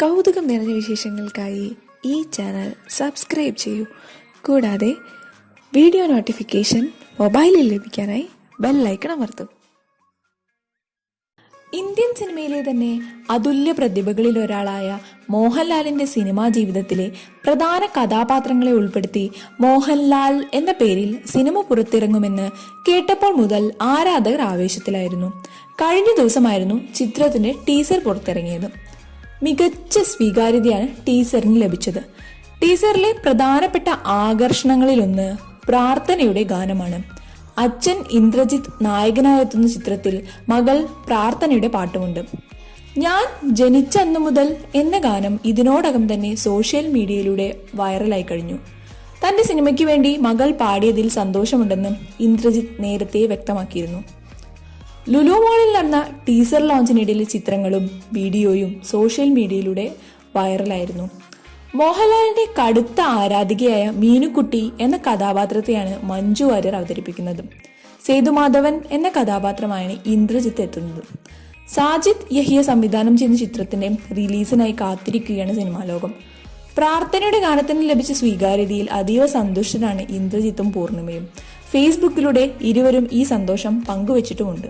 കൗതുകം നിറഞ്ഞ വിശേഷങ്ങൾക്കായി ഈ ചാനൽ സബ്സ്ക്രൈബ് ചെയ്യൂ. കൂടാതെ വീഡിയോ നോട്ടിഫിക്കേഷൻ മൊബൈലിൽ ലഭിക്കാനായി ബെല്ലൈക്കൺ അമർത്തും. ഇന്ത്യൻ സിനിമയിലെ തന്നെ അതുല്യ പ്രതിഭകളിൽ ഒരാളായ മോഹൻലാലിന്റെ സിനിമാ ജീവിതത്തിലെ പ്രധാന കഥാപാത്രങ്ങളെ ഉൾപ്പെടുത്തി മോഹൻലാൽ എന്ന പേരിൽ സിനിമ പുറത്തിറങ്ങുമെന്ന് കേട്ടപ്പോൾ മുതൽ ആരാധകർ ആവേശത്തിലായിരുന്നു. കഴിഞ്ഞ ദിവസമായിരുന്നു ചിത്രത്തിന്റെ ടീസർ പുറത്തിറങ്ങിയത്. മികച്ച സ്വീകാര്യതയാണ് ടീസറിന് ലഭിച്ചത്. ടീസറിലെ പ്രധാനപ്പെട്ട ആകർഷണങ്ങളിലൊന്ന് പ്രാർത്ഥനയുടെ ഗാനമാണ്. അച്ഛൻ ഇന്ദ്രജിത്ത് നായകനായെത്തുന്ന ചിത്രത്തിൽ മകൾ പ്രാർത്ഥനയുടെ പാട്ടുമുണ്ട്. ഞാൻ ജനിച്ച അന്നു മുതൽ എന്ന ഗാനം ഇതിനോടകം തന്നെ സോഷ്യൽ മീഡിയയിലൂടെ വൈറലായി കഴിഞ്ഞു. തന്റെ സിനിമയ്ക്ക് വേണ്ടി മകൾ പാടിയതിൽ സന്തോഷമുണ്ടെന്നും ഇന്ദ്രജിത്ത് നേരത്തെ വ്യക്തമാക്കിയിരുന്നു. ലുലു മോളിൽ നടന്ന ടീസർ ലോഞ്ചിനിടയിലെ ചിത്രങ്ങളും വീഡിയോയും സോഷ്യൽ മീഡിയയിലൂടെ വൈറലായിരുന്നു. മോഹൻലാലിന്റെ കടുത്ത ആരാധികയായ മീനുക്കുട്ടി എന്ന കഥാപാത്രത്തെയാണ് മഞ്ജു വാര്യർ അവതരിപ്പിക്കുന്നത്. സേതുമാധവൻ എന്ന കഥാപാത്രമാണ് ഇന്ദ്രജിത്ത് എത്തുന്നത്. സാജിദ് യഹിയ സംവിധാനം ചെയ്യുന്ന ചിത്രത്തിന്റെ റിലീസിനായി കാത്തിരിക്കുകയാണ് സിനിമാ ലോകം. പ്രാർത്ഥനയുടെ ഗാനത്തിന് ലഭിച്ച സ്വീകാര്യതയിൽ അതീവ സന്തുഷ്ടരാണ് ഇന്ദ്രജിത്തും പൂർണിമയും. ഫേസ്ബുക്കിലൂടെ ഇരുവരും ഈ സന്തോഷം പങ്കുവച്ചിട്ടുമുണ്ട്.